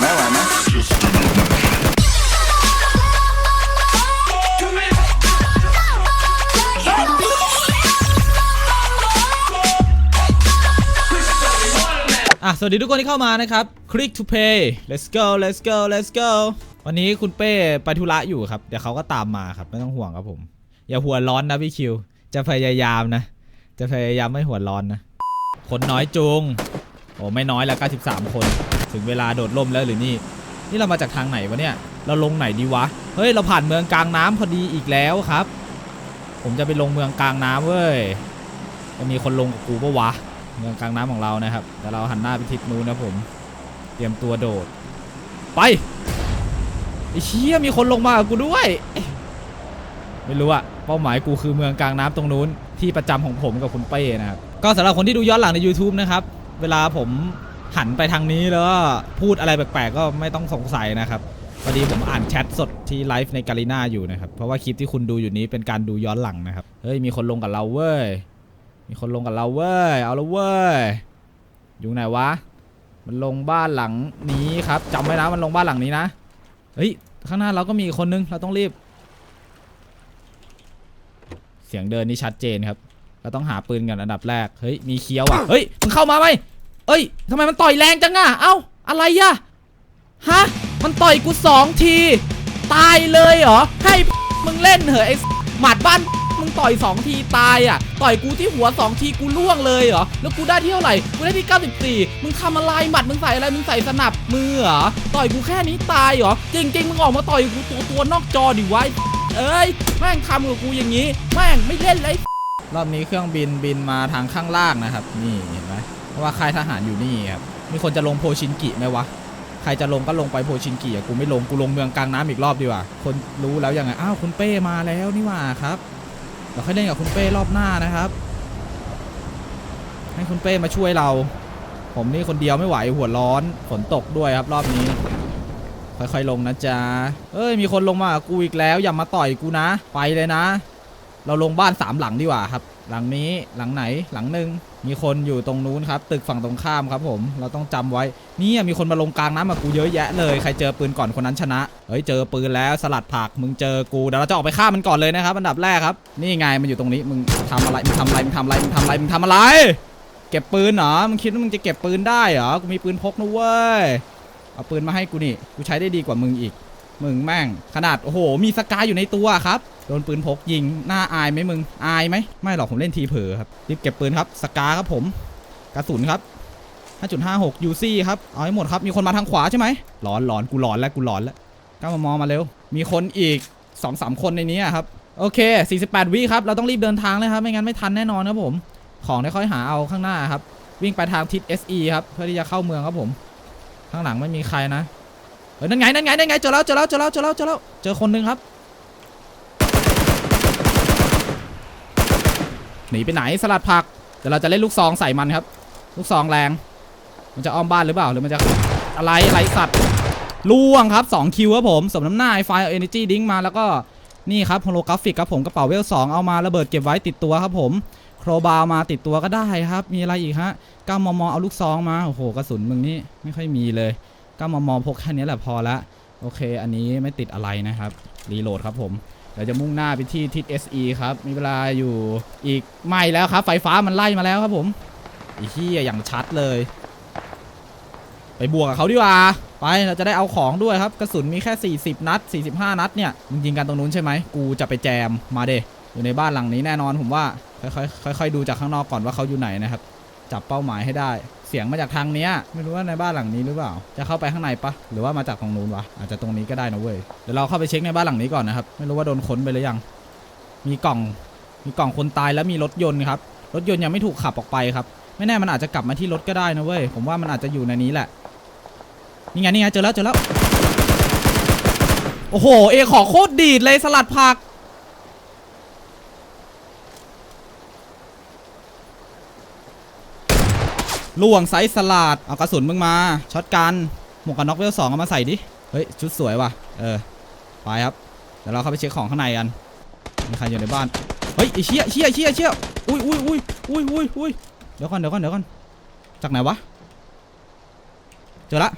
ไหมไหวไหมอะ สวัสดีทุกคนที่เข้ามานะครับ Click to pay let's go let's go let's go วันนี้คุณเป้ไปธุระอยู่ครับ เดี๋ยวเขาก็ตามมาครับ ไม่ต้องห่วงครับผม อย่าหัวร้อนนะพี่คิว จะพยายามนะ จะพยายามไม่หัวร้อนนะ คนน้อยจุง โอ้ไม่น้อยแล้ว93 คน ถึงเวลาโดดร่มแล้วหรือนี่ นี่เรามาจากทางไหนวะเนี่ย เราลงไหนดีวะ เฮ้ย เราผ่านเมืองกลางน้ำพอดีอีกแล้วครับ ผมจะไปลงเมืองกลางน้ำเว้ย จะมีคนลงกับกูปะวะ เมืองกลางน้ำของเรานะครับ แต่เราหันหน้าไปทิศนู้นนะผม เตรียมตัวโดด ไปไอ้เชี่ยมีคนลงมากับกูด้วย ไม่รู้อะเป้าหมายกูคือเมืองกลางน้ำตรงนู้นที่ประจำของผมกับคุณเป้นะครับ ก็สำหรับคนที่ดูย้อนหลังใน YouTube นะครับ เวลาผม หันไปทางนี้แล้วก็พูดอะไรแปลกๆก็ไม่ต้องสงสัยนะครับพอดีผมอ่านแชทสดที่ไลฟ์ในกาลิน่าอยู่นะครับเพราะว่าคลิปที่คุณดูอยู่นี้เป็นการดูย้อนหลังนะครับเฮ้ยมีคนลงกับเราเว้ยมีคนลงกับเราเว้ยเอาละเว้ยอยู่ไหนวะ มันลงบ้านหลังนี้ครับจำไว้นะมันลงบ้านหลังนี้นะเฮ้ยข้างหน้าเราก็มีคนนึงเราต้องรีบ เสียงเดินนี่ชัดเจนครับ เราต้องหาปืนกันอันดับแรก เฮ้ย มีเคี้ยวอะ เฮ้ย มึงเข้ามาไหม เอ้ยทำไมมันต่อยแรงจังอะเอ้าอะไรอะฮะมันต่อยกูสองที ตายเลยเหรอให้มึงเล่นเหรอไอ้หมัดบ้านมึงต่อย 2 ทีตายอะ ต่อยกูที่หัว 2 ทีกูล่วงเลยเหรอ แล้วกูได้ที่เท่าไหร่ กูได้ที่ 94 มึงทำอะไรหมัดมึงใส่อะไร มึงใส่สนับมือเหรอ ต่อยกูแค่นี้ตายเหรอ จริง ๆ มึงออกมาต่อยกูตัวตัวนอกจอดิไวะเอ้ย แม่งทำกับกูอย่างนี้ แม่งไม่เล่นเลย รอบนี้เครื่องบินบินมาทางข้างล่างนะครับ นี่เห็นไหม เพราะว่าค่ายทหารอยู่นี่ครับมีคนจะลงโพชินกิไหมวะใครจะลงก็ลงไปโพชินกิอะกูไม่ลงกูลงเมืองกลางน้ำอีกรอบดีกว่าคนรู้แล้วยังไงอ้าวคุณเป้มาแล้วนี่ว่าครับเราค่อยเล่นกับคุณเป้รอบหน้านะครับ ให้คุณเป้มาช่วยเรา ผมนี่คนเดียวไม่ไหวหัวร้อนฝนตกด้วยครับรอบนี้ ค่อยๆลงนะจ๊ะเอ้ยมีคนลงมากูอีกแล้วอย่ามาต่อยกูนะ ไปเลยนะ เราลงบ้านสามหลังดีกว่าครับ หลังนี้หลังไหนหลังหนึ่งมีคนอยู่ตรงนู้นครับ ตึกฝั่งตรงข้ามครับผม เราต้องจำไว้นี่มีคนมาลงกลางน้ำกับกูเยอะแยะเลยใครเจอปืนก่อนคนนั้นชนะเฮ้ยเจอปืนแล้วสลัดผักมึงเจอกูเดี๋ยวเราจะออกไปฆ่ามันก่อนเลยนะครับอันดับแรกครับ นี่ไงมันอยู่ตรงนี้มึงทำอะไรมึงทำอะไรมึงทำอะไรมึงทำอะไรมึงทำอะไร เก็บปืนเหรอมึงคิดว่ามึงจะเก็บปืนได้เหรอกูมีปืนพกนะเว้ยเอาปืนมาให้กูนี่กูใช้ได้ดีกว่ามึงอีก มึงแม่ง ขนาด โอ้โห มีสกายอยู่ในตัวครับ โดนปืนพกยิง หน้าอายไหมมึง อายไหม ไม่หรอกผมเล่นทีเผลอครับ รีบเก็บปืนครับ สกาครับผม กระสุนครับ5.56 UC ครับ เอาให้หมดครับ มีคนมาทางขวาใช่ไหมหลอนหลอนกูหลอนแล้วกูหลอนแล้วก้ามามองมาเร็ว มีคนอีก2-3คนในนี้ครับ โอเค 48 วิครับ เราต้องรีบเดินทางเลยครับ ไม่งั้นไม่ทันแน่นอนครับผม ของได้ค่อยหาเอาข้างหน้าครับ วิ่งไปทางทิศ SE ครับ เพื่อที่จะเข้าเมืองครับผม ข้างหลังไม่มีใครนะ เฮ้ยนั่นไงนั่นไงนั่นไงเจอแล้วเจอแล้วเจอแล้วเจอแล้วเจอแล้วเจอคนหนึงครับหนีไปไหนสลัดผักเดี๋ยวเราจะเล่นลูกซองใส่มันครับ ลูกซองแรง มันจะอ้อมบ้านหรือเปล่าหรือมันจะอะไรอะไรสัตว์ล่วงครับ2คิวครับผมสมน้ำหน้าไอไฟเอเนจีดิ้งมาแล้วก็นี่ครับโฮโลกราฟิกครับผมกระเป๋าเวลสองเอามาระเบิดเก็บไว้ติดตัวครับผมโครบาร์มาติดตัวก็ได้ครับ มีอะไรอีกฮะก้ามมเอาลูกซองมาโอ้โหกระสุนมึงนี่ไม่ค่อยมีเลย ก้ามมพกแค่นี้แหละพอละโอเค อันนี้ไม่ติดอะไรนะครับรีโหลดครับผมเดี๋ยวจะมุ่งหน้าไปที่ทิศ SE ครับ มีเวลาอยู่อีกไม่แล้วครับ ไฟฟ้ามันไล่มาแล้วครับผมอีที่อย่างชัดเลย ไปบวกกับเขาดีกว่า ไปเราจะได้เอาของด้วยครับ กระสุนมีแค่ 40 นัด 45 นัดเนี่ยมึงยิงกันตรงนู้นใช่ไหม กูจะไปแจมมาเดอยู่ในบ้านหลังนี้แน่นอนผมว่า ค่อยๆค่อยๆดูจากข้างนอกก่อนว่าเขาอยู่ไหนนะครับ จับเป้าหมายให้ได้ เสียงมาจากทางเนี้ยไม่รู้ว่าในบ้านหลังนี้หรือเปล่า จะเข้าไปข้างในปะหรือว่ามาจากตรงนู้นวะอาจจะตรงนี้ก็ได้นะเว้ยเดี๋ยวเราเข้าไปเช็คในบ้านหลังนี้ก่อนนะครับไม่รู้ว่าโดนค้นไปหรือยัง มีกล่องมีกล่องคนตายแล้วมีรถยนต์ครับรถยนต์ยังไม่ถูกขับออกไปครับ ไม่แน่มันอาจจะกลับมาที่รถก็ได้นะเว้ยผมว่ามันอาจจะอยู่ในนี้แหละนี่ไงนี่ไงเจอแล้วเจอแล้วโอ้โหเอขอโคตรดีดเลยสลัดผัก ล่วงไซส์สลัดเอากระสุนมึงมาช็อตกันหมวกกันน็อกเวลสองเอามาใส่ดิเฮ้ยชุดสวยว่ะเออไปครับเดี๋ยวเราเข้าไปเช็คของข้างในกันมีใครอยู่ในบ้านเฮ้ยไอ้เชี่ยเชี่ยเชี่ยเชี่ยอุ้ยอุ้ยอุ้ยอุ้ยอุ้ยอุ้ยเดี๋ยวก่อนเดี๋ยวก่อนเดี๋ยวก่อนจากไหนวะเจอละ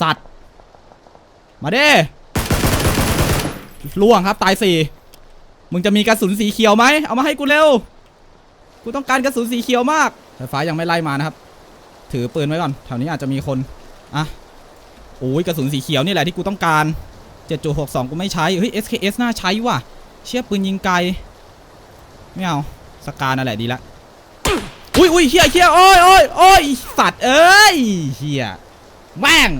สัตว์มาเด้ล่วงครับตายสี่ มึงจะมีกระสุนสีเขียวไหมเอามาให้กูเร็ว กูต้องการกระสุนสีเขียวมากไฟฟ้ายังไม่ไล่มานะครับ ถือปืนไว้ก่อน แถวนี้อาจจะมีคน อะโอ้ยกระสุนสีเขียวนี่แหละที่กูต้องการ7.62กูไม่ใช้ เฮ้ย SKS น่าใช้ว่ะ เชี่ยปืนยิงไกล ไม่เอาสกานั่นแหละดีละ อุ้ยอุ้ยเฮียเฮียโอ้ยโอ้ยโอ้ยสัตว์เอ้ยเฮียแม่ง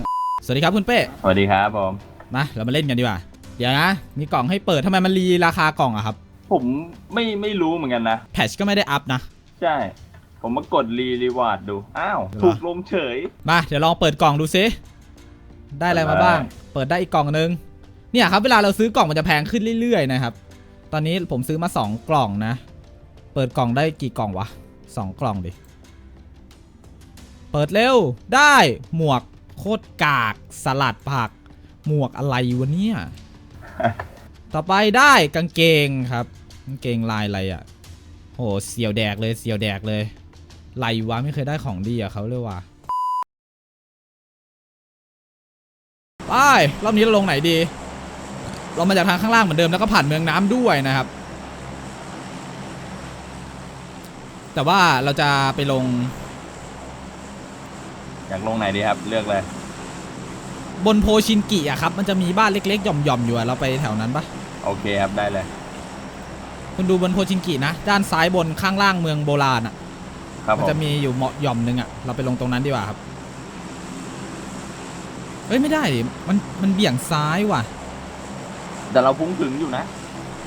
สวัสดีครับคุณเป้ สวัสดีครับผม มา เรามาเล่นกันดีกว่า เดี๋ยวนะ มีกล่องให้เปิดทำไมมันรีราคากล่องอะครับ ผมไม่ไม่รู้เหมือนกันนะ แพทชก็ไม่ได้อัพนะ ใช่ ผมมากดรีรีวาร์ดดู อ้าวเหรอถูกลมเฉย มาเดี๋ยวลองเปิดกล่องดูซิได้อะไรมาบ้าง เปิดได้อีกกล่องนึง เนี่ยครับ เวลาเราซื้อกล่องมันจะแพงขึ้นเรื่อยๆนะครับ ตอนนี้ผมซื้อมา 2 กล่องนะ เปิดกล่องได้กี่กล่องวะสองกล่องดิ เปิดเร็ว ได้ หมวกโคตรกาก สลัดผัก หมวกอะไรวะเนี่ย ต่อไปได้กางเกงครับกางเกงลายอะไรอะ่ะโหเสียวแดกเลยเสียวแดกเลยไรวะไม่เคยได้ของดีอะเขาเลยว่ะไปรอบนี้เราลงไหนดี เรามาจากทางข้างล่างเหมือนเดิมแล้วก็ผ่านเมืองน้ำด้วยนะครับ แต่ว่าเราจะไปลง อยากลงไหนดีครับ เลือกเลย บนโพชินกิอะครับ มันจะมีบ้านเล็กๆหย่อมๆอยู่อะเราไปแถวนั้นปะโอเคครับได้เลย คุณดูบนโพชินกินะ ด้านซ้ายบนข้างล่างเมืองโบราณอะครับมัผนจะมมีอยู่เหมาะหย่อมหนึงอะเราไปลงตรงนั้นดีกว่าครับ เอ้ยไม่ได้ดิมันมันเบี่ยงซ้ายว่ะ แต่เราพุ่งถึงอยู่นะ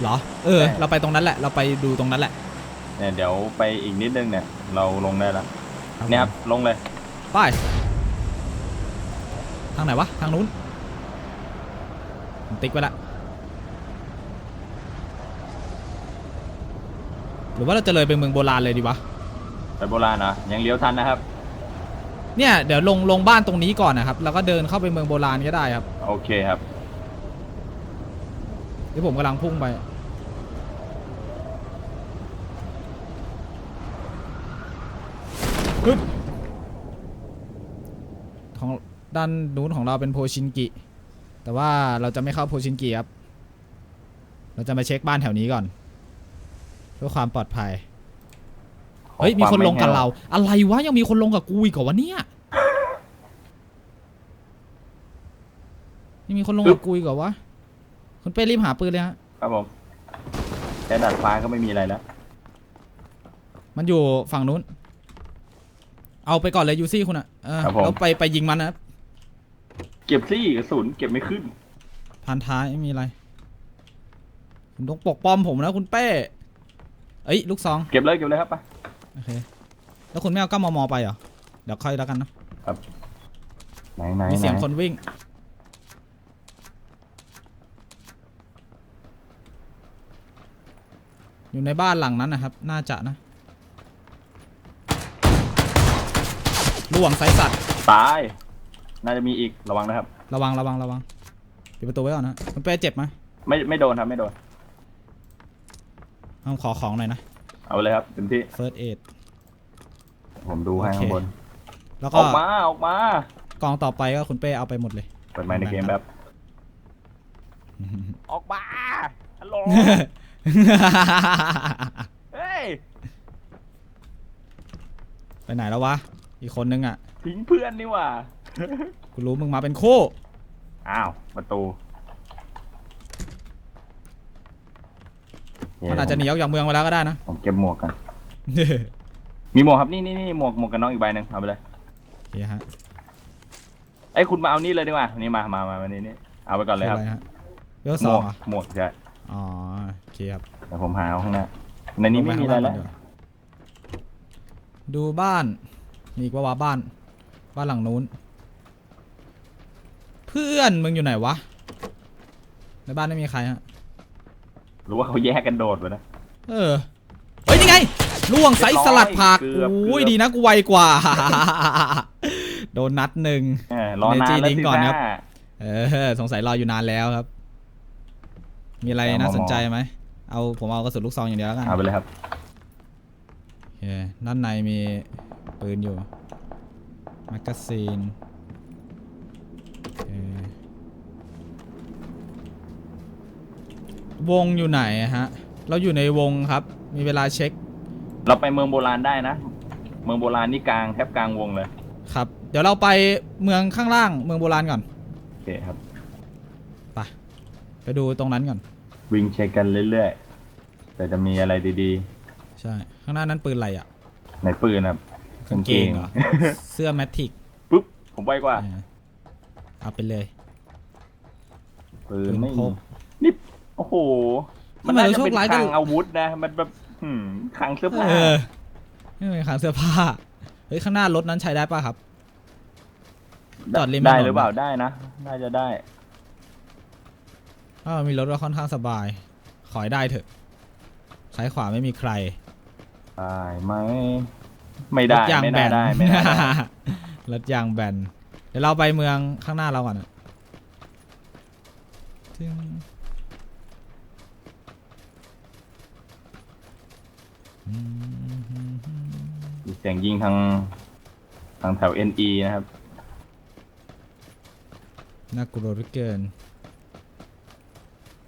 เหรอ เออ ใช่ เราไปตรงนั้นแหละ เราไปดูตรงนั้นแหละเนี่ยเดี๋ยวไปอีกนิดนึงเนี่ย เราลงได้แล้วเนี่ยครับลงเลย ไป ทางไหนวะ ทางนู้นผมติ๊กไว้ละ หรือว่าเราจะเลยไปเมืองโบราณเลยดีวะ ไปโบราณนะยังเลี้ยวทันนะครับ เนี่ยเดี๋ยวลงลงบ้านตรงนี้ก่อนนะครับ แล้วก็เดินเข้าไปเมืองโบราณก็ได้ครับโอเคครับที่ผมกำลังพุ่งไป ปึ๊บของ ด้านนู้นของเราเป็นโพชินกิ แต่ว่าเราจะไม่เข้าโพชินกิครับ เราจะมาเช็คบ้านแถวนี้ก่อน เพื่อความปลอดภัย เฮ้ย มีคนลงกับเรา อะไรวะ ยังมีคนลงกับกูอีกเหรอวะเนี่ยยังมีคนลงกับกูอีกเหรอวะคุณเป้รีบหาปืนเลยฮะ ครับผมแค่ดัดฟ้าก็ไม่มีอะไรแล้ว มันอยู่ฝั่งนู้น เอาไปก่อนเลยยูซี่คุณอะเออแล้วไปไปยิงมันนะ เก็บซี่กระสุนเก็บไม่ขึ้น พันท้ายไม่มีอะไร คุณต้องปกป้อมผมนะคุณเป้ เอ้ยลูกซองเก็บเลยเก็บเลยครับไปโอเคแล้วคุณไม่เอาก้ามอมอไปเหรอ เดี๋ยวค่อยแล้วกันนะไหนไหนมีไหเสียงนคนวิ่ง อยู่ในบ้านหลังนั้นนะครับ น่าจะนะล่วงไซสัตว์ ตาย น่าจะมีอีกระวังนะครับ ระวังระวังระวังปิดประตูไว้ก่อนนะคุณเป้เจ็บไหมไม่ไม่โดนครับไม่โดน เอาขอของหน่อยนะ เอาเลยครับเต็มที่ first aid ผมดูให้โอเคข้างบน แล้วอก็อกมาออกมากองต่อไปก็คุณเป้เอาไปหมดเลย เปิดไมค์ในเกมแบบออกมาฮัลโหลเฮ้ยไปไหนแล้ววะ อีกคนนึงอะ ทิ้งเพื่อนนี่หว่า กูรู้มึงมาเป็นคู่ อ้าวประตูมันอาจจะหนีออกจากเมืองไปแล้วก็ได้นะ ผมเก็บหมวกกัน มีหมวกครับนี่นี่นี่หมวกหมวกกันน็อกอีกใบหนึ่งเอาไปเลยโอเคฮะไอ้ยคุณมาเอานี่เลยดีกว่านี่มามามามานี่นี่เอาไปก่อนเลยครับออะไรฮะเวลหสมอวงกเหรอหมวกใช่อ๋อโอเคครับเดี๋ยวผมหาเอาข้างหน้าในนี้ไม่มีอะไรแล้วงปข้างางก่นดีกาดูบ้าน มีอีกว่าวะบ้าน บ้านหลังนู้นเพื่อนมึงอยู่ไหนวะ ในบ้านไม่มีใครฮะ หรือว่าเขาแยกกันโดดไปนะ เออ เฮ้ยนี่ไงล่วงไซส์สลัดผักเกือบโอ้ยเกือบ ดีนะกูไวกว่า โดนนัดหนึ่ง เออรอนานแล้วเนจิลิงก์สิก่อนครับจ้าเออสงสัยรออยู่นานแล้วครับ มีอะไรเอามามน่าสนใจไหม เอาผมเอากระสุนลูกซองอย่างเดียวแล้วกัน เอาไปเลยครับ โอเคด้านในมีปืนอยู่แมกกาซีน วงอยู่ไหนฮะ เราอยู่ในวงครับ มีเวลาเช็ค เราไปเมืองโบราณได้นะ เมืองโบราณนี่กลางแทบกลางวงเลย ครับ เดี๋ยวเราไปเมืองข้างล่าง เมืองโบราณก่อน โอเคครับ ไป ไปดูตรงนั้นก่อน วิ่งเช็คกันเรื่อยๆ แต่จะมีอะไรดีๆใช่ ข้างหน้านั้นปืนอะไรอะๆ ในปืนครับกางเกงเหรอ เสื้อแมททิก ปุ๊บ ผมไวกว่าาไปเลยปืนปืนไม่พมีก นี่โอ้โห มันทำไมน่าเราจะโชคเป็นร้ายคกัลันงอาวุธนะ มันแบบหืมคลังเสื้อผ้าเออนี่เป็นขางเสื้อผ้าเฮ้ยข้างหน้ารถนั้นใช้ได้ป่ะครับ จอดริมถนน ได้หรือเปล่าได้นะ น่าจะได้ถ้ามันมีรถก็ค่อนข้างสบาย ขอให้ได้เถอะซ้ายขวาไม่มีใครได้ไหมไม่ได้รถยางไม่แบน่านได้ไม่น่าได้ รถยางแบนเดี๋ยวเราไปเมืองข้างหน้าเราก่อนอะจึ๊งอืมมีเสียงยิงทางทางแถว NE นะครับ น่ากลัวเหลือเกิน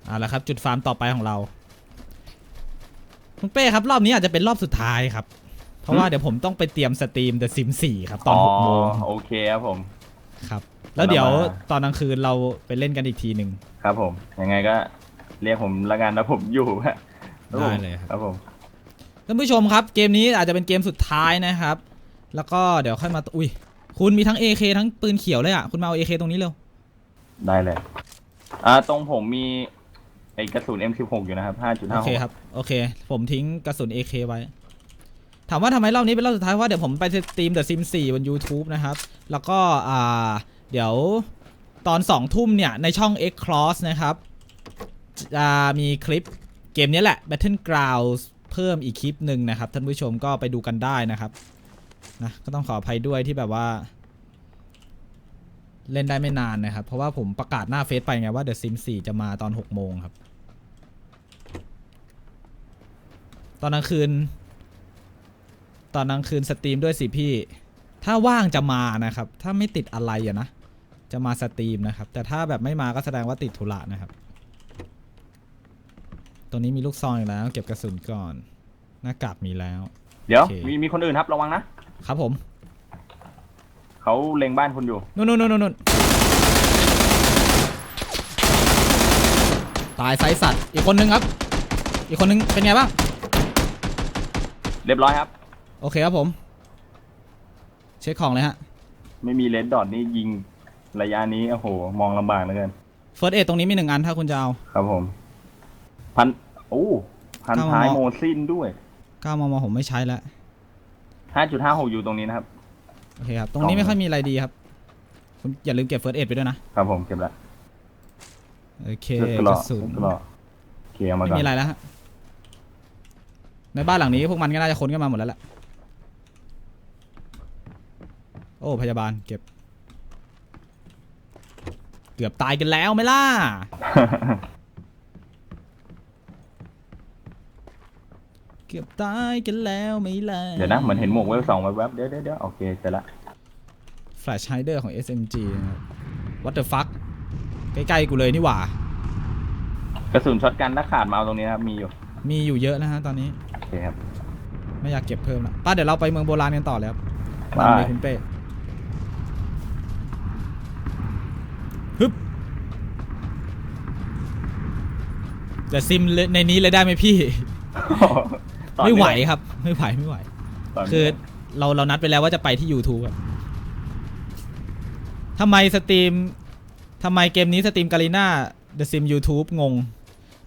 เอาละครับ จุดฟาร์มต่อไปของเราคุณเป้ครับ รอบนี้อาจจะเป็นรอบสุดท้ายครับ เพราะว่าเดี๋ยวผมต้องไปเตรียมสตรีม The Sim 4ครับ ตอนหกโมงโอเคครับผม ครับ แล้วเดี๋ยวเรามาตอนกลางคืนเราไปเล่นกันอีกทีหนึ่งครับผม ยังไงก็เรียกผมละกันนะผมอยู่ครับผมได้เลยครับครับผมท่านผู้ชมครับ เกมนี้อาจจะเป็นเกมสุดท้ายนะครับ แล้วก็เดี๋ยวค่อยมาอุ้ยคุณมีทั้ง AK ทั้งปืนเขียวเลยอะคุณมาเอา AK ตรงนี้เร็วได้เลยอ่าตรงผมมีไอ้กระสุน M16 อยู่นะครับ5.56โอเคครับ โอเค ผมทิ้งกระสุน AK ไว้ ถามว่าทำไมรอบนี้เป็นรอบสุดท้ายเพราะว่าเดี๋ยวผมไปสตรีม The Sim 4บน YouTube นะครับ แล้วก็อ่าเดี๋ยวตอน2ทุ่มเนี่ย ในช่อง X Cross นะครับจะมีคลิปเกมนี้แหละ Battlegrounds เพิ่มอีกคลิปหนึ่งนะครับ ท่านผู้ชมก็ไปดูกันได้นะครับนะก็ต้องขออภัยด้วยที่แบบว่า เล่นได้ไม่นานนะครับ เพราะว่าผมประกาศหน้าเฟซไปไงว่า The Sim 4จะมาตอน 6 โมงครับ ตอนกลางคืน ตอนกลางคืนสตรีมด้วยสิพี่ ถ้าว่างจะมานะครับ ถ้าไม่ติดอะไรอะนะ จะมาสตรีมนะครับ แต่ถ้าแบบไม่มาก็แสดงว่าติดธุระนะครับตัวนี้มีลูกซองอีกแล้ว เก็บกระสุนก่อน หน้ากากมีแล้ว เดี๋ยว โอเค มีมีคนอื่นครับ ระวังนะ ครับผม เขาเล็งบ้านคุณอยู่ นู่นนู่นนู่นนู่นตายไซส์สัตว์ อีกคนนึงครับ อีกคนนึงเป็นไงบ้าง เรียบร้อยครับ โอเคครับผม เช็คของเลยฮะไม่มีเลดดอทนี่ยิงระยะนี้โอ้โห มองลำบากเหลือเกินเฟิร์สเอตรงนี้มีหนึ่งอันถ้าคุณจะเอา ครับผม พันโอ้พันเข้ามาท้ายโมซินด้วยก้ามมผมไม่ใช้แล้ว5.56อยู่ตรงนี้นะครับ โอเคครับ ตรงนี้ไม่ค่อยมีอะไรดีครับ คุณอย่าลืมเก็บเฟิร์สเอไปด้วยนะ ครับผมเก็บละโอเคเลือดกกระระสุนเลือดกระโอเคเอามาไม่ก่อนมีอะไรแล้วฮะในบ้านหลังนี้พวกมันก็น่าจะค้นกันมาหมดแล้วแหละ โอ้พยาบาลเก็บ เกือบตายกันแล้วไหมล่ะ เกือบตายกันแล้วไหมล่ะเดี๋ยวนะ เหมือนเห็นหมวกเวลสองแวบๆเดี๋ยวเดี๋ยวเดี๋ยวโอเคเสร็จละ แฟลชไฮเดอร์ของ SMG นะครับ What the fuck ใกล้ๆกูเลยนี่หว่า กระสุนช็อตกันถ้าขาดมาเอาตรงนี้นะครับมีอยู่ มีอยู่เยอะนะฮะตอนนี้ โอเคครับ ไม่อยากเก็บเพิ่มละป้าเดี๋ยวเราไปเมืองโบราณกันต่อเลยครับไปนำเลยคุณเป้ แต่ซิมเลยในนี้เลยได้ไหมพี่ตอนไม่นี้ไหวครับ ไม่ไหวไม่ไหวตนนี้คือเราเรานัดไปแล้วว่าจะไปที่ YouTube ครับทำไมสตรีมทำไมเกมนี้สตรีมกาลิน่า The Sim YouTube งง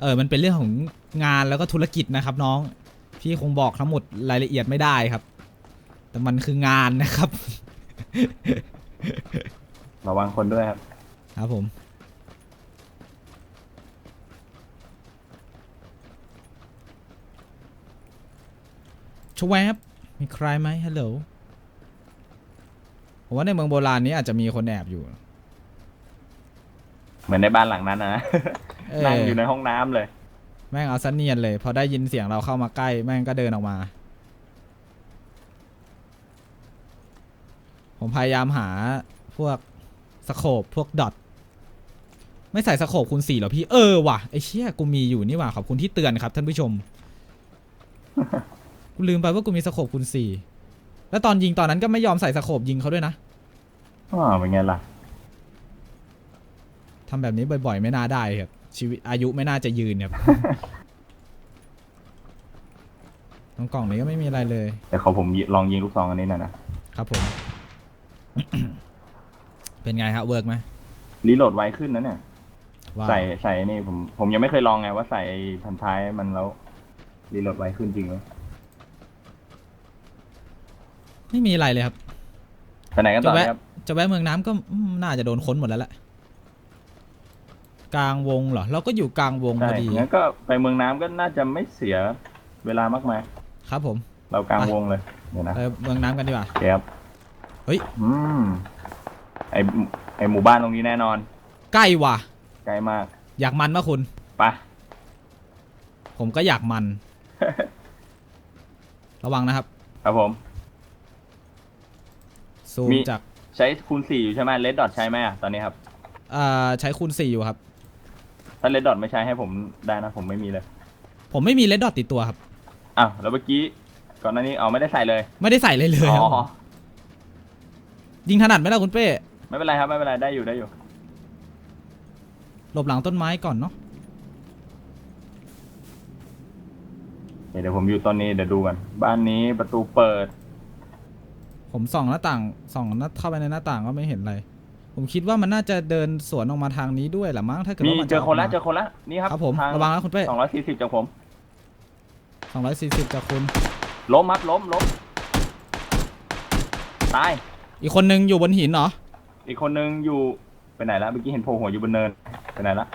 เออ มันเป็นเรื่องของงานแล้วก็ธุรกิจนะครับน้อง พี่คงบอกทั้งหมดรายละเอียดไม่ได้ครับ แต่มันคืองานนะครับ ระวังคนด้วยครับ ครับผม ชวบมีใครไหมฮัลโหลผมว่าในเมืองโบราณนี้อาจจะมีคนแอบอยู่เหมือนในบ้านหลังนั้นนะเออนั่งอยู่ในห้องน้ำเลย แม่งเอาซะเนียนเลย พอได้ยินเสียงเราเข้ามาใกล้ แม่งก็เดินออกมา ผมพยายามหาพวกสโคปพวกดอทไม่ใส่สโคปคูณสี่เหรอพี่ เออว่ะไอ้เชี่ยกูมีอยู่นี่ว่ะขอบคุณที่เตือนครับท่านผู้ชมกู ลืมไปว่ากูมีสโคปคูณสี่แล้วตอนยิงตอนนั้นก็ไม่ยอมใส่สโคปยิงเขาด้วยนะอ๋อเป็นไงล่ะทำแบบนี้บ่อยๆ ไม่น่าได้ครับ ชีวิตอายุไม่น่าจะยืนครับ ตรงกล่องนี้ก็ไม่มีอะไรเลย แต่เขาผมลองยิงลูกซองอันนี้หน่อยนะครับผม เป็นไงฮะเวิร์กไหมรีโหลดไวขึ้นนะเนี่ยว่าใส่ใส่นี่ผมผมยังไม่เคยลองไงว่าใส่ไอ้พันท้ายมันแล้วรีโหลดไวขึ้นจริงไหม ไม่มีอะไรเลยครับ ไปไหนกันต่อจะแวะเนี่ยครับ จะแวะเมืองน้ำก็อืมน่าจะโดนค้นหมดแล้วแหละกลางวงเหรอ เราก็อยู่กลางวงพใช่อดีงั้นก็ไปเมืองน้ำก็น่าจะไม่เสียเวลามากมาย ครับ ผมเรากลางวงเลย เดี๋ยวนะไปเมืองน้ำกันดีกว่า โอเคครับเฮ้ย อืม ไอไอหมู่บ้านตรงนี้แน่นอน ใกล้ว่ะใกล้มาก อยากมันปะคุณ ไป ผมก็อยากมัน ระวังนะครับ ครับผม ซูมมี จากใช้คูณสี่อยู่ใช่ไหมเลดดอทใช้ไหมอะตอนนี้ครับ อ่าใช้คูณสี่อยู่ครับ ถ้าเลดดอทไม่ใช้ให้ผมได้นะ ผมไม่มีเลย ผมไม่มีเลดดอทติดตัวครับ อ้าว แล้วเมื่อกี้ ก่อนหน้านี้เอาไม่ได้ใส่เลย ไม่ได้ใส่เลยเลยอ๋ครับอ ยิงถนัดไหมล่ะคุณเป้ไม่เป็นไรครับ ไม่เป็นไร ได้อยู่ได้อยู่ หลบหลังต้นไม้ก่อนเนาะเดี๋ยวผมอยู่ตอนนี้เดี๋ยวดูกัน บ้านนี้ประตูเปิด ผมส่องหน้าต่างส่องหน้าเข้าไปในหน้าต่างก็ไม่เห็นอะไร ผมคิดว่ามันน่าจะเดินสวนออกมาทางนี้ด้วยแหละมั้งถ้าเกิดมีว่ามันเจอคนละกมา เจอคนละนี่ครับครับผมทางระวังนะคุณเป้ สองร้อยสี่สิบจากผมสองร้อยสี่สิบจากคุณ ล้มครับล้มล้มตายอีกคนนึงอยู่บนหินเหรอ อีกคนนึงอยู่ไปไหนละเมื่อกี้เห็นโผล่หัวอยู่บนเนินไปไหนละ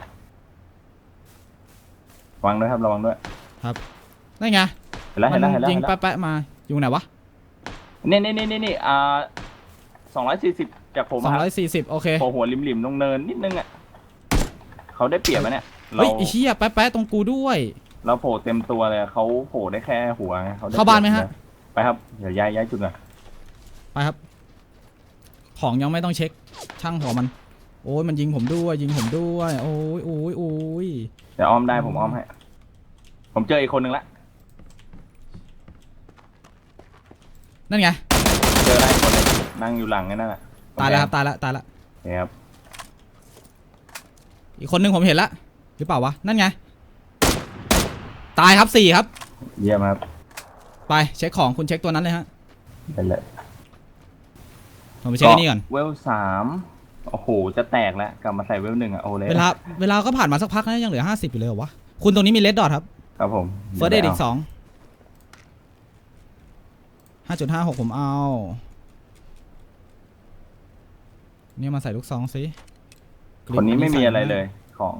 ระวังด้วยครับระวังด้วยนั่นไง เห็นแล้วมัเห็นแล้วเห็นแล้วยิงเห็นแล้วแป๊ะๆมา อยู่ไหนวะ นี่นี่นี่นี่นี่อ่าสองร้อยสี่สิบจากผมสองครับร้อยสี่สิบโอเคโผล่หัวริมริมๆตรงเนินนิดนึงอะเขาได้เปรียบไหมเนี่ยเราเฮ้ยไอ้เชี่ยแป๊ะๆตรงกูด้วย เราโผล่เต็มตัวเลยเขาโผล่ได้แค่หัวไงเขาด้เข้าบ้านไหมฮะ ไปครับเดี๋ยวย้ายย้ายจุดก่อนไปครับ ของยังไม่ต้องเช็ค ช่างหัวมัน โอ้ยมันยิงผมด้วย ยิงผมด้วย โอ้ยโอ้ยโอ้ยเดี๋ยวอ้อมได้ผมอ้อมให้ผมเจออีกคนนึงละ นั่นไง เจอได้อีกคนนึงนั่งอยู่หลังนั่นน่ะตายแล้วครับตายแล้วตายแล้วโอเคครับอีกคนนึงผมเห็นละหรือเปล่าวะนั่นไง ตายครับสี่ครับ เยี่ยมครับไปเช็คของคุณเช็คตัวนั้นเลยฮะไปเลยผมไปเช็คไอ้นี่ก่อน เวลสามโอ้โหจะแตกแล้วกลับมาใส่เวลหนึ่งอะโอ้เลยเวลาเวลาก็ผ่านมาสักพักนะยังเหลือห้าสิบอยู่เลยเหรอวะคุณตรงนี้มีเลดดอทครับ ครับผม เฟิร์สเดดี๋ยวอีไปกสอง ห้าจุดห้าหกผมเอา เนี่ยมาใส่ลูกซองสิกเอาริปคนนี้ไม่มีใส่อะไรเลย ของ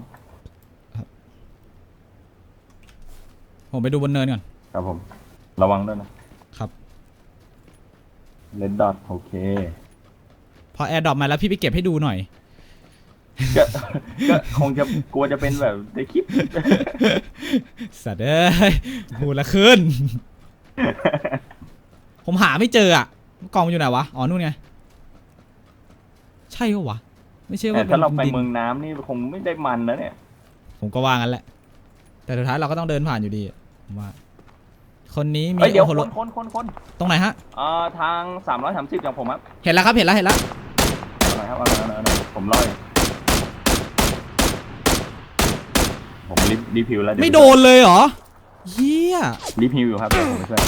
ผมไปดูบนเนินก่อน ครับผม ระวังด้วยนะครับ เลดดอทโอเค พอแอร์ดรอปมาแล้วพี่ไปเก็บให้ดูหน่อย ก็ก็คงจะกลัวจะเป็นแบบในคลิป สัตว์เอ้ยพูดละขึ้น ผมหาไม่เจออะกล่องมันอยู่ไหนวะ อ๋อ นู่นไง ใช่ปะวะ ไม่ใช่แต่ว่าถ้าเราไปดินเมืองน้ำนี่คงไม่ได้มันแล้วเนี่ย ผมก็ว่างั้นแหละ แต่สุดท้ายเราก็ต้องเดินผ่านอยู่ดีผมว่า คนนี้มีเฮ้ยเดี๋ยวโอคโหโรนคนคนคนตรงไหนฮะ เอ่อทางสามร้อยสามสิบจากผมครับเห็นแล้วครับ เห็นแล้ว เห็นแล้ว เอาหน่อยครับเอาหน่อยเอาหน่อยเอาหน่อยผมรออยู่ผมรีบรีบพิวแล้วเยวไม่โดนเลยเหรอเฮียรีบพิวอยู่ครับเดี๋ยวผมไปช่วย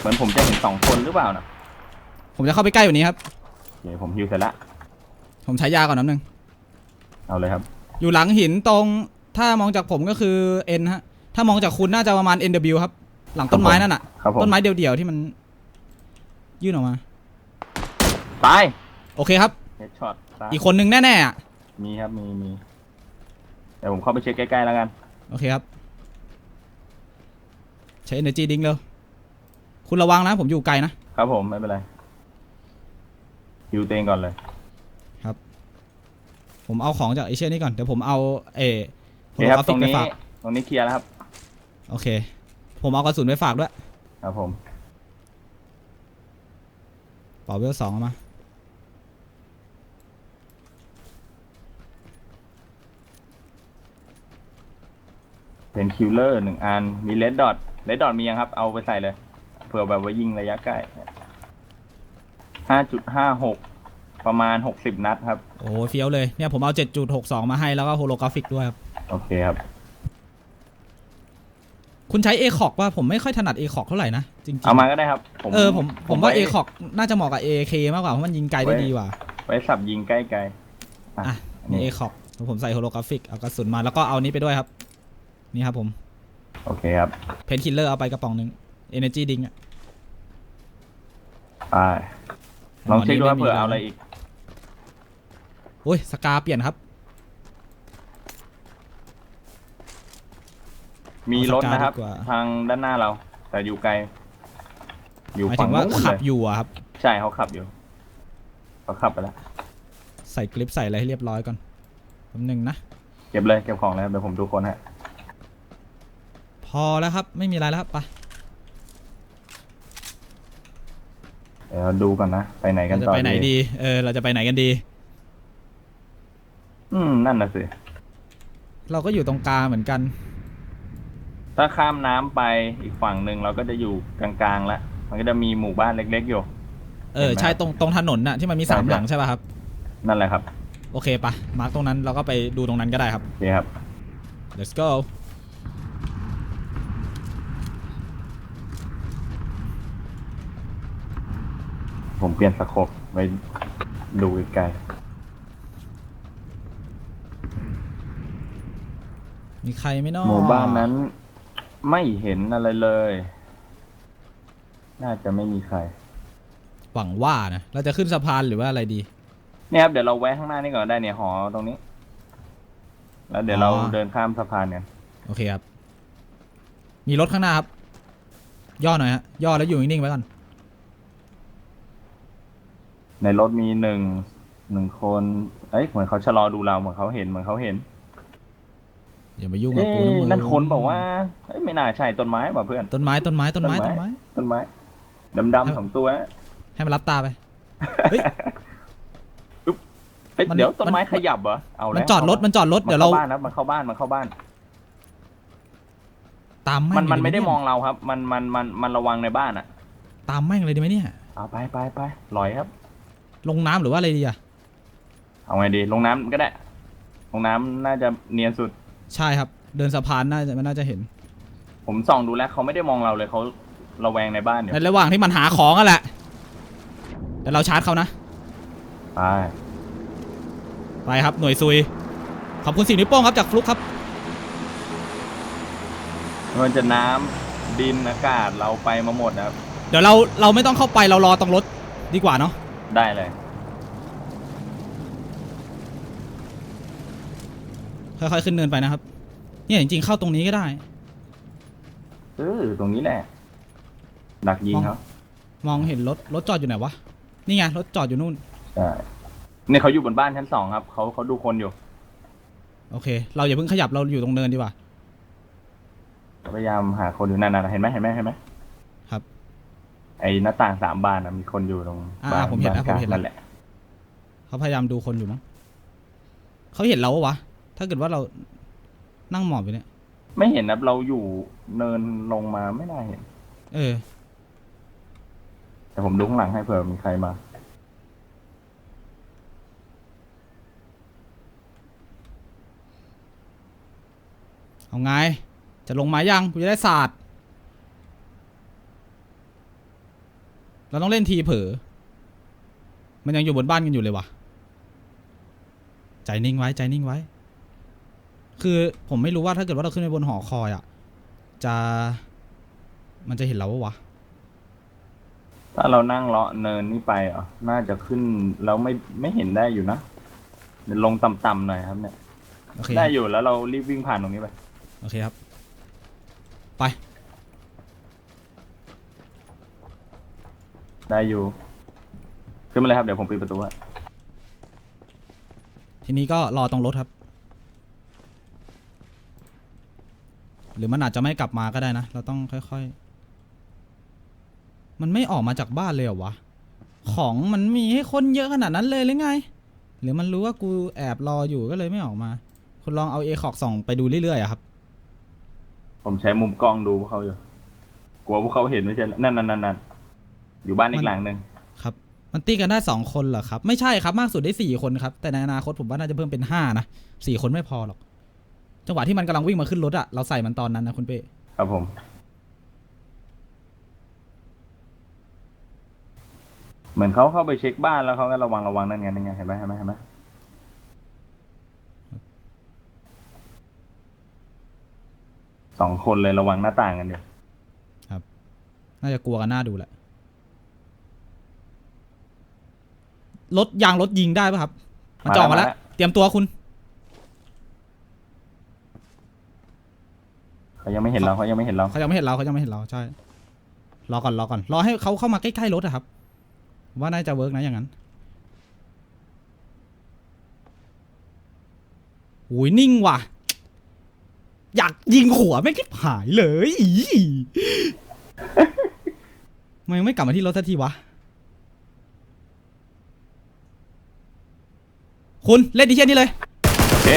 เหมือนผมจะเห็นสองคนหรือเปล่านะผมจะเข้าไปใกล้อยู่านี้ครับโอเคผมฮิวเสร็จละผมใช้ยาก่อนน้ำหนึ่งเอาเลยครับ อยู่หลังหินตรงถ้ามองจากผมก็คือ N ฮะ ถ้ามองจากคุณน่าจะประมาณ NW ครับ หลังต้นไม้นั่นน่ะ ครับผมต้นไม้เดี่ยวๆที่มัน ยื่นออกมา ตายโอเคครับ เฮดช็อตตายอีกคนนึงแน่ๆอะมีครับมีมีเดี๋ยวผมเข้าไปเช็คใกล้ๆแล้วกัน โอเคครับ ใช้ energy ดิ้งเร็ว คุณระวังนะ ผมอยู่ไกลนะ ครับผมไม่เป็นไรอยู่เตงก่อนเลย ครับ ผมเอาของจากไอเชนนี่ก่อน เดี๋ยวผมเอาเอผมเอาราฟิกไปฝาก ตรงนี้เคลียร์แล้วครับ โอเค ผมเอากระสุนไปฝากด้วย ครับผมป่าเวลสองมาเป็นคิลเลอร์หนึ่งอัน มีเลดดอทเลดดอทมียังครับ เอาไปใส่เลย เผื่อแบบว่ายิงระยะใกล้ห้าจุดห้าหกประมาณหกสิบนัดครับ โอ้เฟี้ยวเลยเนี่ยผมเอา7.62มาให้แล้วก็โฮโลกราฟิกด้วยครับ โอเคครับ คุณใช้ a c o g ว่าผมไม่ค่อยถนัด a c o g เท่าไหร่นะ จริงๆเอามาก็ได้ครับเออผมผมว่าไ a c o g น่าจะเหมาะกับ AK มากกว่าเพราะมันยิงไกลได้ดีกว่า ไว้สับยิงใกล้ๆอะ อะอันนี่นี่ a c o g ผมใส่โฮโลกราฟิกเอากระสุนมาแล้วก็เอานี้ไปด้วยครับ นี่ครับผม โอเคครับ เพนคิลเลอร์เอาไปกระป๋องหนึ่ง Energy Drink อะไปลองเช็คดูว่าไม่มีเผื่อเอาแล้วอะไรอีก โอ้ยสกาเปลี่ยนครับ มีรถนะครับ เอาสกาดีกว่า ทางด้านหน้าเรา แต่อยู่ไกล อยู่หมายฝั่ถึงงว่านู้นขับเลยอยู่อะครับ ใช่เขาขับอยู่เขาขับไปแล้วใส่คลิปใส่อะไรให้เรียบร้อยก่อนแป๊บหนึงนะ เก็บเลยเก็บของเลยครับเดี๋ยวผมดูคนฮะพอแล้วครับ ไม่มีอะไรแล้วครับไป ดี๋ยวดูก่อนนะ ไปไหนกัเรานจะต่อไปไหนดี เออ เราจะไปไหนกันดี อืม นั่นน่ะสิ เราก็อยู่ตรงกลางเหมือนกัน ถ้าข้ามน้ำไปอีกฝั่งหนึ่งเราก็จะอยู่กลางๆแล้วมันก็จะมีหมู่บ้านเล็ก ๆ อยู่ เออเห็นไหมใช่ ตรง ตรงถนนน่ะ ที่มันมีสามใช่ หลังใช่ป่ะครับ นั่นแหละครับโอเคปะมาร์กตรงนั้น เราก็ไปดูตรงนั้นก็ได้ครับ โอเคครับ let's go ผมเปลี่ยนสโคปไปดูไกลมีใครไหม่นอๆหมู่บ้านนั้น ไม่เห็นอะไรเลย น่าจะไม่มีใคร หวังว่านะเราจะขึ้นสะพานหรือว่าอะไรดี เนี่ยครับเดี๋ยวเราแวะข้างหน้านี่ก่อนได้เนี่ยหอตรงนี้ แล้วเดี๋ยวเราอ๋อ เดินข้ามสะพานกันโอเคครับ มีรถข้างหน้าครับ ย่อหน่อยฮะ ย่อแล้วอยู่นิ่งๆไว้ก่อน ในรถมีหนึ่งหนึ่งคน เอ้ยเหมือนเขาชะลอดูเราเหมือนเขาเห็นเหมือนเขาเห็นอย่ามายุ่งกับเอ๊กูนะมึะงนั่นคนบอกว่าเอ้ยไม่น่าใช่ต้นไม้ป่ะเพื่อน ต้นไม้ต้นไม้ต้นไม้ต้ต้นนไม้ไม้ ต้นไม้ดำๆสองตัวให้มันรับตาไปเฮ้ยเฮ้ยมันเดี๋ยวต้นไม้มัน ขยับเหรอเอาแล้วมันจอดรถมันจอดรถมันเดี๋ยวเราเข้าบ้านนะมันเข้าบ้านมันเข้าบ้าน ตามแม่งมันมันเลยไม่ได้เนี่ยมองเราครับ มันมันมันมันระวังในบ้านอะ ตามแม่งเลยดีไหมเนี่ยเอาไปไปไปลอยครับ ลงน้ำหรือว่าอะไรดีอะเอาไงดีลงน้ำก็ได้ ลงน้ำน่าจะเนียนสุด ใช่ครับ เดินสะพานน่าจะมันน่าจะเห็น ผมส่องดูแล้วเขาไม่ได้มองเราเลยเขาระแวงในบ้านอยู่ในระหว่างที่มันหาของอะแหละเดี๋ยวเราชาร์จเขานะไปไปครับ หน่วยซุย ขอบคุณสิ่งนิ้วโป้งครับจากฟลุกครับ ไมันจะน้ำดินอากาศเราไปมาหมดนะครับ เดี๋ยวเราเราไม่ต้องเข้าไปเรารอตรงรถดีกว่าเนาะ ได้เลย ค่อยๆขึ้นเนินไปนะครับ เนี่ยจริงๆเข้าตรงนี้ก็ได้ เออตรงนี้แหละดักยิงเขามองเห็นรถรถจอดอยู่ไหนวะ นี่ไงรถจอดอยู่นู่น ใช่เนี่ยเขาอยู่บนบ้านชั้นสองครับเขาเขาดูคนอยู่โอเค เราอย่าเพิ่งขยับเราอยู่ตรงเนินดีกว่า พยายามหาคนอยู่นั่นนะเห็นไหมเห็นไหมเห็นไหมครับ ไอ้หน้าต่างสามบานนะมีคนอยู่ตรงอ่าบ้านผมเห็นบ้าแล้วผมเห็นแล้วนั่นแหละ เขาพยายามดูคนอยู่มั้งเขาเห็นเราปะวะ ถ้าเกิดว่าเรานั่งหมอบอยู่เนี่ย ไม่เห็นนะเราอยู่เนินลงมาไม่น่าเห็น เออ แต่ผมดูข้างหลังให้เผื่อมีใครมา เอาไง จะลงมายังกูจะได้ศาสตร์ เราต้องเล่นทีเผลอ มันยังอยู่บนบ้านกันอยู่เลยวะใจนิ่งไว้ใจนิ่งไว้ คือผมไม่รู้ว่าถ้าเกิดว่าเราขึ้นไปบนหอคอยอะ จะมันจะเห็นเราปะวะ ถ้าเรานั่งเลาะเนินนี่ไปอะน่าจะขึ้นแล้วไม่ไม่เห็นได้อยู่นะเดี๋ยวลงต่ำๆหน่อยครับเนี่ย โอเคได้อยู่แล้วเรารีบวิ่งผ่านตรงนี้ไป โอเคครับ ไป ได้อยู่ ขึ้นมาเลยครับ เดี๋ยวผมปิดประตูให้ทีนี้ก็รอตรงรถครับ หรือมันอาจจะไม่กลับมาก็ได้นะ เราต้องค่อยๆ มันไม่ออกมาจากบ้านเลยเหรอวะ ของมันมีให้คนเยอะขนาดนั้นเลยหรือไง หรือมันรู้ว่ากูแอบรออยู่ก็เลยไม่ออกมา คุณลองเอาเอคอกส่องไปดูเรื่อยๆอะครับ ผมใช้มุมกล้องดูพวกเขาอยู่ กลัวพวกเขาเห็นไม่ใช่เหรอนั่นนั่นนั่นนั่น อยู่บ้านอีกหลังหนึ่งครับ มันตีกันได้สองคนเหรอครับ ไม่ใช่ครับมากสุดได้สี่คนครับ แต่ในอนาคตผมว่าน่าจะเพิ่มเป็นห้านะสี่คนไม่พอหรอก จังหวะที่มันกำลังวิ่งมาขึ้นรถอะเราใส่มันตอนนั้นนะคุณเป้ครับผม เหมือนเขาเข้าไปเช็คบ้านแล้วเขาก็ระวังระวังนั่นไงนั่นไงเห็นไหมเห็นไหมเห็นไหมสองคนเลยระวังหน้าต่างกันเดียวน่าจะกลัวกันหน้าดูแหละ รถยางรถยิงได้ปะครับ มันจ่อมาแล้ว เตรียมตัวคุณ เขายังไม่เห็นเราเขายังไม่เห็นเรา เขายังไม่เห็นเราเขายังไม่เห็นเราใช่ รอก่อนรอก่อนรอให้เขาเข้ามาใกล้ๆรถอะครับผมว่าน่าจะเวิร์กนะอย่างนั้นโอ้ยนิ่งว่ะ อยากยิงหัวไม่คิดหายเลยอี ทำไมไม่กลับมาที่รถสักทีวะ คุณเล่นดิเช่นนี้เลย โอเค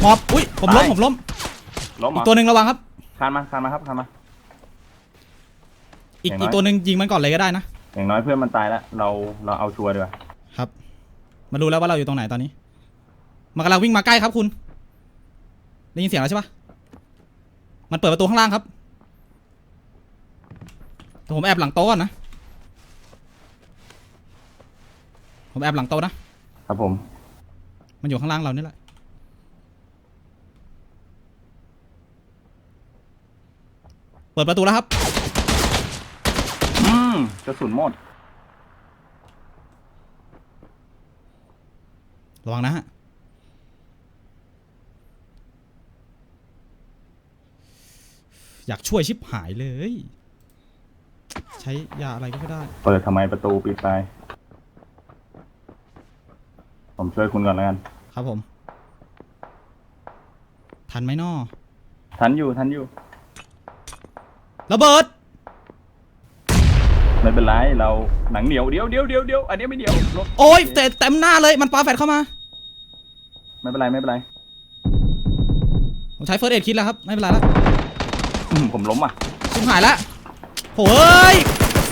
หมอบ อุ้ย ผมล้มตายผมล้ม ล้มเหอีรกอตัวหนึ่งระวังครับ คานมาคานมาครับคานมา อีกอย่างน้อยอีกตัวหนึ่งยิงมันก่อนเลยก็ได้นะ อย่างน้อยเพื่อนมันตายแล้ว เราเราเอาชัวร์ดีกว่าครับ มาดูแล้วว่าเราอยู่ตรงไหนตอนนี้ มันกำลังวิ่งมาใกล้ครับคุณ ได้ยินเสียงแล้วใช่ปะมันเปิดประตูข้างล่างครับแต่ผมแอบหลังโต๊ะก่อนนะ ผมแอบหลังโต๊ะนะครับผม มันอยู่ข้างล่างเรานี่แหละ เปิดประตูแล้วครับ อืมกระสุนหมด ระวังนะฮะ อยากช่วยชิบหายเลย ใช้ยาอะไรก็ไม่ได้ เปิดทำไมประตูปิดไป ผมช่วยคุณก่อนแล้วกัน ครับผม ทันไหมนอทันอยู่ทันอยู่ ระเบิด ไม่เป็นไรเราหนังเหนียวเดียวเดียวเดียวเดียวอันนี้ไม่เดียวลบโอ้ยเตะเต็มหน้าเลยมันปาแฟดเข้ามา ไม่เป็นไรไม่เป็นไรผมใช้เฟิร์สเอ็ดคิดแล้วครับ ไม่เป็นไรแล้วอืมผมล้มอะ ชิบหายแล้วโหเอ้ย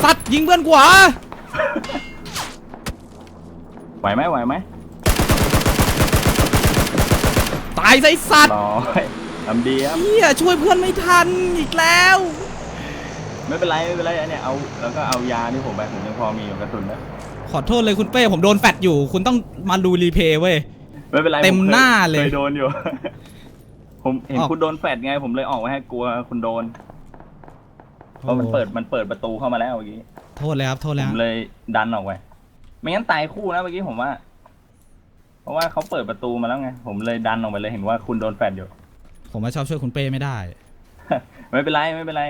สัตว์ยิงเพื่อนกว่า ไหวไหมไหวไหม ตายซะไอ้สัตว์รอทำดีครับเฮียช่วยเพื่อนไม่ทันอีกแล้ว ไม่เป็นไรไม่เป็นไรอันเนี้ยเอาแล้วก็เอายาที่ผมไปผมยังพอมีอยู่กระสุนนะขอโทษเลยคุณเป้ผมโดนแฟดอยู่ คุณต้องมาดูรีเพย์เว้ย ไม่เป็นไรเต็มผคหน้าเลย เคยโดนอยู่ ผมเห็นออก คุณโดนแฟดไง ผมเลยออกมาให้กลัวคุณโดนเพราะมันเปิดมันเปิดประตูเข้ามาแล้วเมื่อกี้โทษเลยครับโทษผเลยมฮะเลยดันออกไปไม่งั้นตายคู่นะเมื่อกี้ผมว่าเพ ราะว่าเขาเปิดประตูมาแล้วไง ผมเลยดันออกไปเลยเห็นว่าคุณโดนแฟดอยู่ ผมว่าชอบช่วยคุณเป้ไม่ได้ ไม่เป็นไรไม่เป็นไร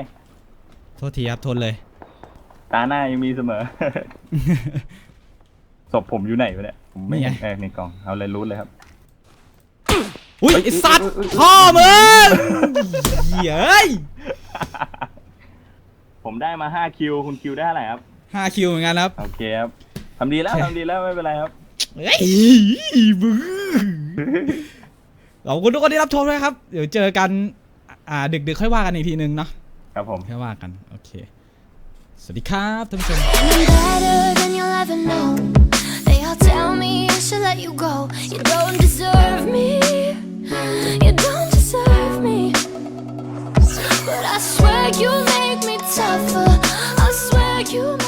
โทษทีครับทนเลย ตาหน้ายังมีเสมอ ศพผมอยู่ไหนวะเนี่ยผมไม่นี่ไงเห็นเออในกล่องเอาเลยรู้เลยครับ อุ้ยเฮ้ยไอสัตว์เอ้ยเอ้ยเอ้ยพ่อมึงเฮ้ยผมได้มาห้าคิวคุณคิวได้เท่าไหร่ครับห้าคิวเหมือนกันครับ โอเคครับทำดีแล้วโอเคทำดีแล้วไม่เป็นไรครับ เฮ้ยบึ้คุณทุกคนที่รับชมด้ครับ เดี๋ยวเจอกัน อ่า ดึกๆค่อยว่ากันอีกทีนึงเนาะ ครับผม ค่อยว่ากัน โอเค สวัสดีครับท่านผู้ชม you make me tougher. I swear you